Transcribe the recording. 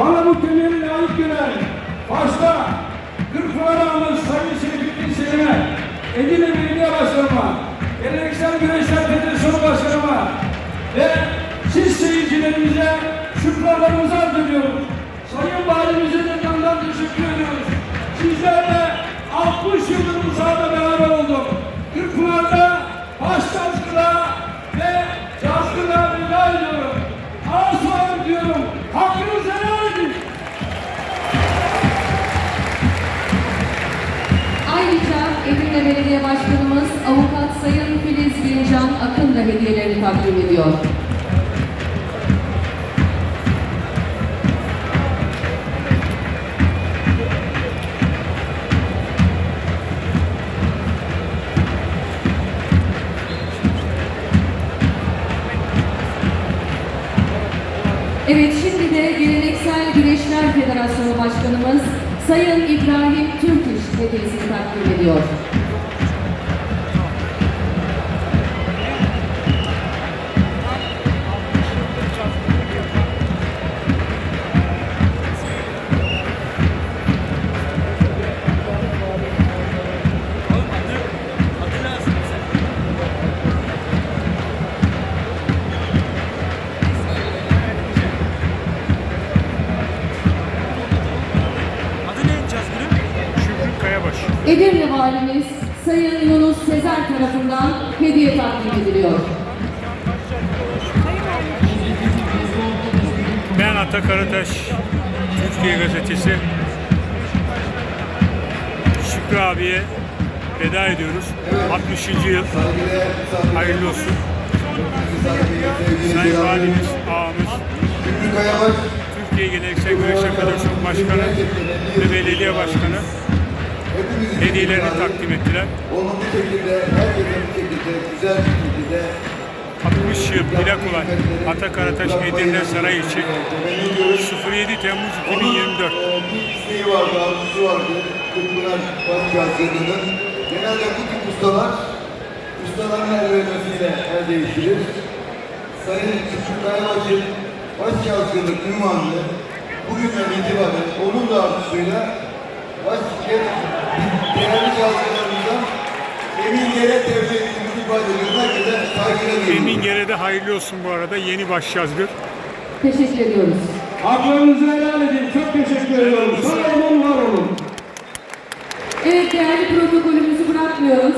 bana bu temeli layık gören başta Ağamız Sayın Seyfettin Selim'e, Edirne Belediye Başkanıma, Belediye Başkanımız Avukat Sayın Filiz Bincan Akın da hediyelerini takdim ediyor. Evet şimdi de Geleneksel Güreşler Federasyonu Başkanımız Sayın İbrahim Türküş maravilhosa. Edirne Valimiz Sayın Yunus Sezer tarafından hediye takdim ediliyor. Ben Ata Karataş, Türkiye Gazetesi. Şükrü abiye veda ediyoruz. 60. yıl. Hayırlı olsun. Sayın Valimiz, ağamız, Türkiye Geleneksel Güreşler Federasyonu Başkanı ve Belediye Başkanı hediyelerini takdim ettiler. Onu bu şekilde, herkese bu şekilde, güzel bir şekilde 60 yıl dile kolay Ata Karataş Edirne Saray için 07 Temmuz 2024. bir isteği vardı, arzusu vardı. Kırkpınar Başkanlığı'nın. Genelde bu tip ustalar, ustaların el vermesiyle el değiştirir. Sayın Şükrü Kayabaş'ın Başçavcılık ünvanını bugünden itibaren onun da arzusuyla baş değerli çalışmalarımızdan Emin Yere tevzi ettiğimizi ifade ediyoruz. Herkese. Emin Gere'de hayırlı olsun bu arada yeni başyazgır. Teşekkür ediyoruz. Haklarınızı helal edin. Çok teşekkür ediyorum. Sağ olun, var olun. Evet değerli protokolümüzü bırakmıyoruz.